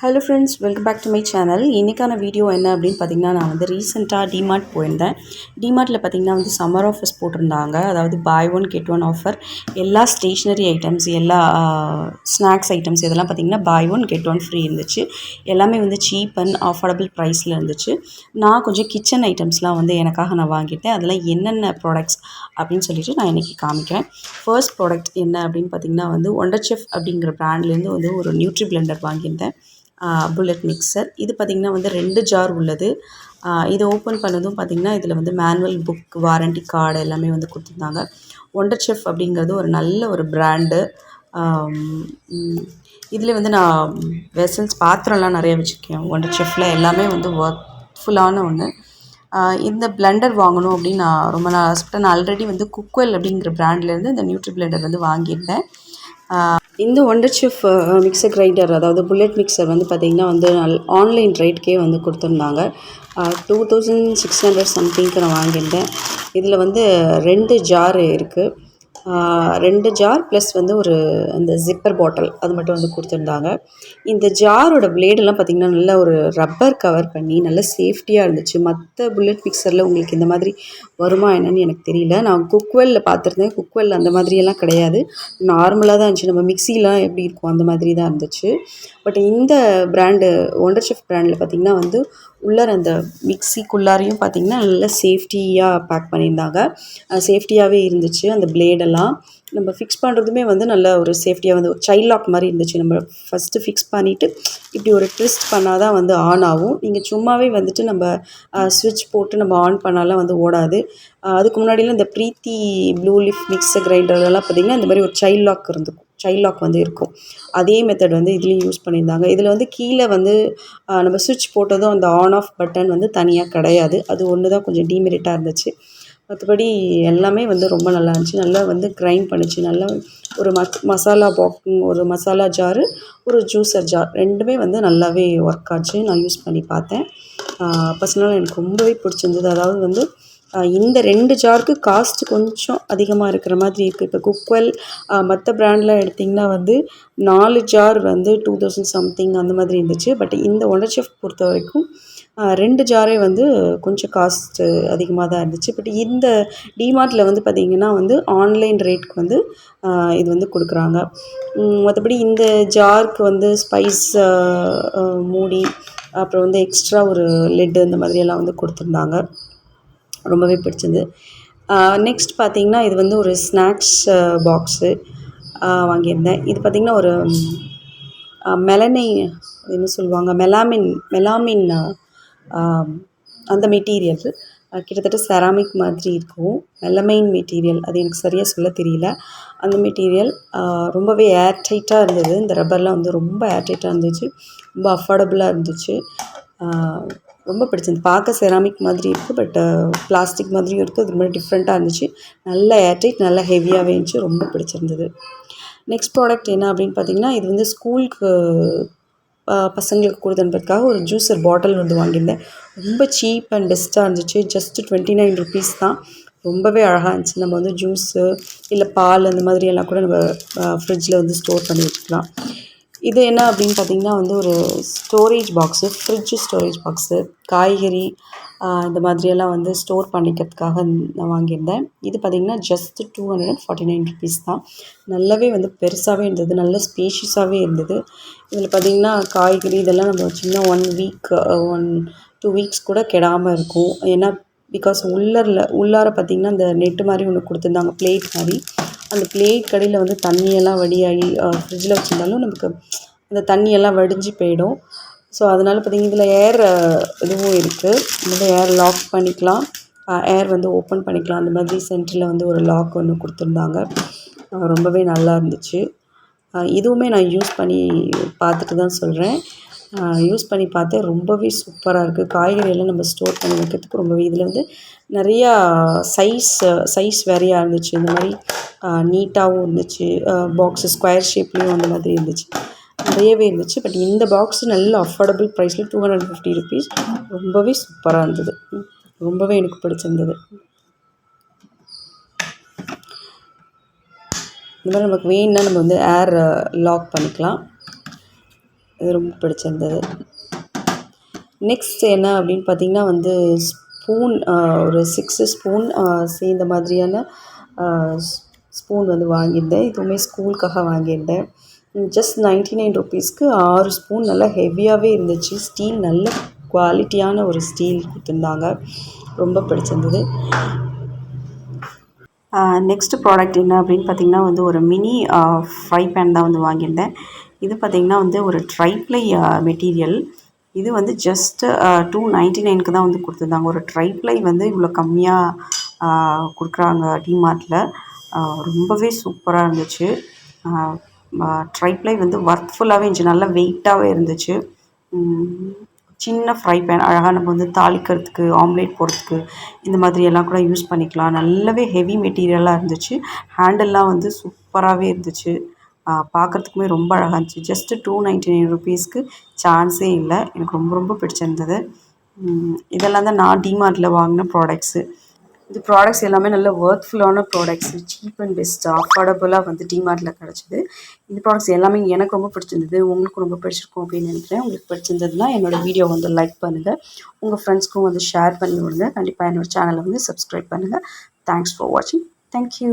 Hello friends welcome back to my channel இன்றைக்கான video என்ன அப்படின்னு பார்த்தீங்கன்னா நான் வந்து ரீசெண்டாக டிமார்ட் போயிருந்தேன். டிமார்ட்டில் பார்த்தீங்கன்னா வந்து சம்மர் ஆஃபர்ஸ் போட்டிருந்தாங்க. அதாவது buy one get one offer எல்லா ஸ்டேஷ்னரி ஐட்டம்ஸ் எல்லா ஸ்நாக்ஸ் ஐட்டம்ஸ் இதெல்லாம் பார்த்தீங்கன்னா buy one get one free இருந்துச்சு. எல்லாமே வந்து சீப் அண்ட் அஃபோர்டபுள் ப்ரைஸில் இருந்துச்சு. நான் கொஞ்சம் கிச்சன் ஐட்டம்ஸ்லாம் வந்து எனக்காக நான் வாங்கிட்டேன். அதெல்லாம் என்னென்ன ப்ராடக்ட்ஸ் அப்படின்னு சொல்லிட்டு நான் இன்றைக்கி காமிக்கிறேன். ஃபர்ஸ்ட் ப்ராடக்ட் என்ன அப்படின்னு பார்த்தீங்கன்னா வந்து ஒண்டர் செஃப் அப்படிங்கிற ப்ராண்ட்லேருந்து வந்து ஒரு நியூட்ரி பிளெண்டர் வாங்கியிருந்தேன். புல்லட் மிக்சர் இது பார்த்திங்கன்னா வந்து ரெண்டு ஜார் உள்ளது. இதை ஓப்பன் பண்ணதும் பார்த்திங்கன்னா இதில் வந்து மேனுவல் புக் வாரண்டி கார்டு எல்லாமே வந்து கொடுத்துருந்தாங்க. ஒண்டர் செஃப் அப்படிங்கிறது ஒரு நல்ல ஒரு பிராண்டு இதில் வந்து நான் வெசல்ஸ் பாத்திரம்லாம் நிறைய வச்சுருக்கேன். ஒண்டர் செஃப்பில் எல்லாமே வந்து ஒர்க்ஃபுல்லான ஒன்று இந்த பிளண்டர் வாங்கணும் அப்படின்னு நான் ரொம்ப நாள் ஆசைப்பட்டேன். நான் ஆல்ரெடி வந்து குக்வெல் அப்படிங்கிற ப்ராண்ட்லேருந்து இந்த நியூட்ரி பிளண்டர் வந்து வாங்கியிருந்தேன். இந்த ஒண்டர் செஃப் மிக்சர் கிரைண்டர் அதாவது புல்லட் மிக்சர் வந்து பார்த்திங்கன்னா வந்து நல் ஆன்லைன் ரேட்கே வந்து கொடுத்துருந்தாங்க. டூ தௌசண்ட் சிக்ஸ் ஹண்ட்ரட் சம்திங்க்கு நான் வாங்கியிருந்தேன். இதில் வந்து ரெண்டு ஜாரு இருக்குது ரெண்டு ஜார் ப்ளஸ் வந்து ஒரு அந்த ஜிப்பர் பாட்டில் அது மட்டும் வந்து கொடுத்துருந்தாங்க. இந்த ஜாரோட பிளேடெல்லாம் பார்த்திங்கன்னா நல்ல ஒரு ரப்பர் கவர் பண்ணி நல்ல சேஃப்டியாக இருந்துச்சு. மற்ற புல்லட் மிக்சரில் உங்களுக்கு இந்த மாதிரி வருமா என்னன்னு எனக்கு தெரியல. நான் குக்வெல்லில் பார்த்துருந்தேன் குக்வெல் அந்த மாதிரியெல்லாம் கிடையாது. நார்மலாக தான் இருந்துச்சு. நம்ம மிக்சிலாம் எப்படி இருக்கும் அந்த மாதிரி தான் இருந்துச்சு. பட் இந்த பிராண்டு ஒண்டர் செஃப் பிராண்டில் பார்த்திங்கன்னா வந்து உள்ளார அந்த மிக்சிக்குள்ளாரையும் பார்த்திங்கன்னா நல்லா சேஃப்டியாக பேக் பண்ணியிருந்தாங்க. சேஃப்டியாகவே இருந்துச்சு அந்த பிளேடெல்லாம் நம்ம ஃபிக்ஸ் பண்ணுறதுமே வந்து நல்ல ஒரு சேஃப்டியாக வந்து ஒரு சைல்ட் லாக் மாதிரி இருந்துச்சு. நம்ம ஃபஸ்ட்டு ஃபிக்ஸ் பண்ணிவிட்டு இப்படி ஒரு ட்விஸ்ட் பண்ணால் தான் வந்து ஆன் ஆகும். நீங்கள் சும்மாவே வந்துட்டு நம்ம ஸ்விட்ச் போட்டு நம்ம ஆன் பண்ணாலாம் வந்து ஓடாது. அதுக்கு முன்னாடிலாம் இந்த ப்ரீத்தி ப்ளூ லிஃப் மிக்ஸர் கிரைண்டர்லாம் பார்த்திங்கன்னா இந்த மாதிரி ஒரு சைல்ட் லாக் இருந்துக்கும். சைல்ட் லாக் வந்து இருக்கும். அதே மெத்தட் வந்து இதுலேயும் யூஸ் பண்ணியிருந்தாங்க. இதில் வந்து கீழே வந்து நம்ம சுவிட்ச் போட்டதும் அந்த ஆன் ஆஃப் பட்டன் வந்து தனியாக கிடையாது. அது ஒன்று தான் கொஞ்சம் டீமெரிட்டாக இருந்துச்சு. மற்றபடி எல்லாமே வந்து ரொம்ப நல்லா இருந்துச்சு. நல்லா வந்து கிரைண்ட் பண்ணிச்சு. நல்லா ஒரு மசாலா பாக் ஒரு மசாலா ஜாரு ஒரு ஜூஸர் ஜார் ரெண்டுமே வந்து நல்லாவே ஒர்க் ஆச்சு. நான் யூஸ் பண்ணி பார்த்தேன். பர்சனலாக எனக்கு ரொம்பவே பிடிச்சிருந்தது. அதாவது வந்து இந்த ரெண்டு ஜாருக்கு காஸ்ட் கொஞ்சம் அதிகமாக இருக்கிற மாதிரி இருக்குது இப்போ குக்வெல் மற்ற ப்ராண்டில் எடுத்திங்கன்னா வந்து நாலு ஜார் வந்து டூ தௌசண்ட் சம்திங் அந்த மாதிரி இருந்துச்சு. பட் இந்த ஒண்டர் செஃப் பொறுத்த வரைக்கும் ரெண்டு ஜாரே வந்து கொஞ்சம் காஸ்ட்டு அதிகமாக தான் இருந்துச்சு. பட் இந்த டிமார்ட்டில் வந்து பார்த்திங்கன்னா வந்து ஆன்லைன் ரேட்க்கு வந்து இது வந்து கொடுக்குறாங்க. மற்றபடி இந்த ஜார்க்கு வந்து ஸ்பைஸ் மூடி அப்புறம் வந்து எக்ஸ்ட்ரா ஒரு லெட்டு இந்த மாதிரியெல்லாம் வந்து கொடுத்துருந்தாங்க. ரொம்பவே பிடிச்சிருந்து நெக்ஸ்ட் பார்த்திங்கன்னா இது வந்து ஒரு ஸ்நாக்ஸ் பாக்ஸு வாங்கியிருந்தேன். இது பார்த்திங்கன்னா ஒரு மெலனை என்ன சொல்லுவாங்க மெலாமின் மெலாமின் அந்த மெட்டீரியல் கிட்டத்தட்ட செராமிக் மாதிரி இருக்கும். மெலமைன் மெட்டீரியல் அது எனக்கு சரியாக சொல்ல தெரியல. அந்த மெட்டீரியல் ரொம்பவே ஏர் டைட்டாக இருந்தது. இந்த ரப்பர்லாம் வந்து ரொம்ப ஏர் டைட்டாக இருந்துச்சு. ரொம்ப அஃபோர்டபுளாக இருந்துச்சு. ரொம்ப பிடிச்சிருந்து பார்க்க செராமிக் மாதிரி இருக்குது பட் பிளாஸ்டிக் மாதிரியும் இருக்குது அது ரொம்ப டிஃப்ரெண்ட்டாக இருந்துச்சு. நல்ல ஏர்டைட் நல்லா ஹெவியாகவே இருந்துச்சு. ரொம்ப பிடிச்சிருந்தது. நெக்ஸ்ட் ப்ராடக்ட் என்ன அப்படின்னு பார்த்தீங்கன்னா இது வந்து ஸ்கூலுக்கு பசங்களுக்கு கொடுத்தனுப்பதுக்காக ஒரு ஜூஸர் பாட்டில் வந்து வாங்கியிருந்தேன். ரொம்ப சீப் அண்ட் பெஸ்ட்டாக இருந்துச்சு. ஜஸ்ட்டு டுவெண்ட்டி நைன் ருபீஸ் தான். ரொம்பவே அழகாக இருந்துச்சு. நம்ம வந்து ஜூஸு இல்லை பால் அந்த மாதிரியெல்லாம் கூட நம்ம ஃப்ரிட்ஜில் வந்து ஸ்டோர் பண்ணி வச்சுக்கலாம். இது என்ன அப்படின்னு பார்த்தீங்கன்னா வந்து ஒரு storage box fridge storage box காய்கறி இந்த மாதிரியெல்லாம் வந்து ஸ்டோர் பண்ணிக்கிறதுக்காக நான் வாங்கியிருந்தேன். இது பார்த்திங்கன்னா just two hundred and forty nine rupees தான். நல்லாவே வந்து பெருசாகவே இருந்தது நல்ல ஸ்பேஷியஸாகவே இருந்தது. இதில் பார்த்திங்கன்னா காய்கறி இதெல்லாம் நம்ம வச்சிங்கன்னா one week one two weeks கூட கெடாமல் இருக்கும். ஏன்னா பிகாஸ் உள்ளரில் உள்ளார பார்த்திங்கன்னா இந்த நெட்டு மாதிரி ஒன்று கொடுத்துருந்தாங்க பிளேட் மாதிரி. அந்த பிளேட் கடையில் வந்து தண்ணியெல்லாம் வடியாகி ஃப்ரிட்ஜில் வச்சுருந்தாலும் நமக்கு அந்த தண்ணியெல்லாம் வடிஞ்சு போயிடும். ஸோ அதனால் பார்த்திங்கன்னா இதில் ஏர் இதுவும் இருக்குது இதில் ஏர் லாக் பண்ணிக்கலாம். ஏர் வந்து ஓப்பன் பண்ணிக்கலாம். அந்த மாதிரி சென்டரில் வந்து ஒரு லாக் ஒன்று கொடுத்துருந்தாங்க. ரொம்பவே நல்லா இருந்துச்சு. இதுவுமே நான் யூஸ் பண்ணி பார்த்துட்டு தான் சொல்கிறேன் யூஸ் பண்ணி பார்த்தேன். ரொம்பவே சூப்பராக இருக்குது காய்கறியெல்லாம் நம்ம ஸ்டோர் பண்ணி வைக்கிறதுக்கு ரொம்பவே இதில் வந்து நிறையா சைஸ் சைஸ் வேறையாக இருந்துச்சு. இந்த மாதிரி நீட்டாகவும் இருந்துச்சு. பாக்ஸு ஸ்கொயர் ஷேப்லேயும் அந்த மாதிரி இருந்துச்சு. நிறையவே இருந்துச்சு. பட் இந்த பாக்ஸ் நல்ல அஃபோர்டபுள் ப்ரைஸில் டூ ஹண்ட்ரட் ஃபிஃப்டி ருபீஸ் ரொம்பவே சூப்பராக இருந்தது. ரொம்பவே எனக்கு பிடிச்சிருந்தது. இந்த மாதிரி நமக்கு வேணும்னா நம்ம வந்து ஏர் லாக் பண்ணிக்கலாம். இது ரொம்ப பிடிச்சிருந்தது. நெக்ஸ்ட் என்ன அப்படின்னு பார்த்தீங்கன்னா வந்து ஸ்பூன் ஒரு சிக்ஸு ஸ்பூன் சேர்ந்த மாதிரியான ஸ்பூன் வந்து வாங்கியிருந்தேன். இதுவுமே ஸ்கூலுக்காக வாங்கியிருந்தேன். ஜஸ்ட் நைன்ட்டி நைன் ருபீஸ்க்கு ஆறு ஸ்பூன் நல்லா ஹெவியாகவே இருந்துச்சு. ஸ்டீல் நல்ல குவாலிட்டியான ஒரு ஸ்டீல் கொடுத்துருந்தாங்க. ரொம்ப பிடிச்சிருந்தது. நெக்ஸ்ட் ப்ராடக்ட் என்ன அப்படின்னு பார்த்தீங்கன்னா வந்து ஒரு மினி ஃப்ரை பேன் தான் வந்து வாங்கியிருந்தேன். இது பார்த்திங்கன்னா வந்து ஒரு ட்ரைப்ளை மெட்டீரியல் இது வந்து ஜஸ்ட் டூ நைன்ட்டி நைனுக்கு தான் வந்து கொடுத்துருந்தாங்க. ஒரு ட்ரைப்ளை வந்து இவ்வளோ கம்மியாக கொடுக்குறாங்க டிமார்ட்டில் ரொம்பவே சூப்பராக இருந்துச்சு. ட்ரைப்ளை வந்து ஒர்க்ஃபுல்லாகவே இருந்துச்சு. நல்லா வெயிட்டாகவே இருந்துச்சு. சின்ன ஃப்ரை பேன் அழகாக நம்ம வந்து தாளிக்கிறதுக்கு ஆம்லேட் போடுறதுக்கு இந்த மாதிரி எல்லாம் கூட யூஸ் பண்ணிக்கலாம். நல்லாவே ஹெவி மெட்டீரியலாக இருந்துச்சு. ஹேண்டல்லாம் வந்து சூப்பராகவே இருந்துச்சு. பார்க்குறதுக்குமே ரொம்ப அழகாக இருந்துச்சு. ஜஸ்ட்டு டூ நைன்ட்டி நைன் ருபீஸ்க்கு சான்ஸே இல்லை. எனக்கு ரொம்ப ரொம்ப பிடிச்சிருந்தது. இதெல்லாம் தான் நான் டிமார்ட்டில் வாங்கின ப்ராடக்ட்ஸு இந்த ப்ராடக்ட்ஸ் எல்லாமே நல்ல ஒர்த்ஃபுல்லான ப்ராடக்ட்ஸ் சீப் அண்ட் பெஸ்ட் அஃபோர்டபுளாக வந்து டிமார்ட்டில் கிடச்சிது. இந்த ப்ராடக்ட்ஸ் எல்லாமே எனக்கு ரொம்ப பிடிச்சிருந்தது. உங்களுக்கும் ரொம்ப பிடிச்சிருக்கும் அப்படின்னு நினைக்கிறேன். உங்களுக்கு பிடிச்சிருந்ததுன்னா என்னோடய வீடியோ வந்து லைக் பண்ணுங்கள் உங்கள் ஃப்ரெண்ட்ஸ்க்கும் வந்து ஷேர் பண்ணி விடுங்க. கண்டிப்பாக என்னோட சேனலை வந்து சப்ஸ்கிரைப் பண்ணுங்கள் தேங்க்ஸ் ஃபார் வாட்சிங் தேங்க்யூ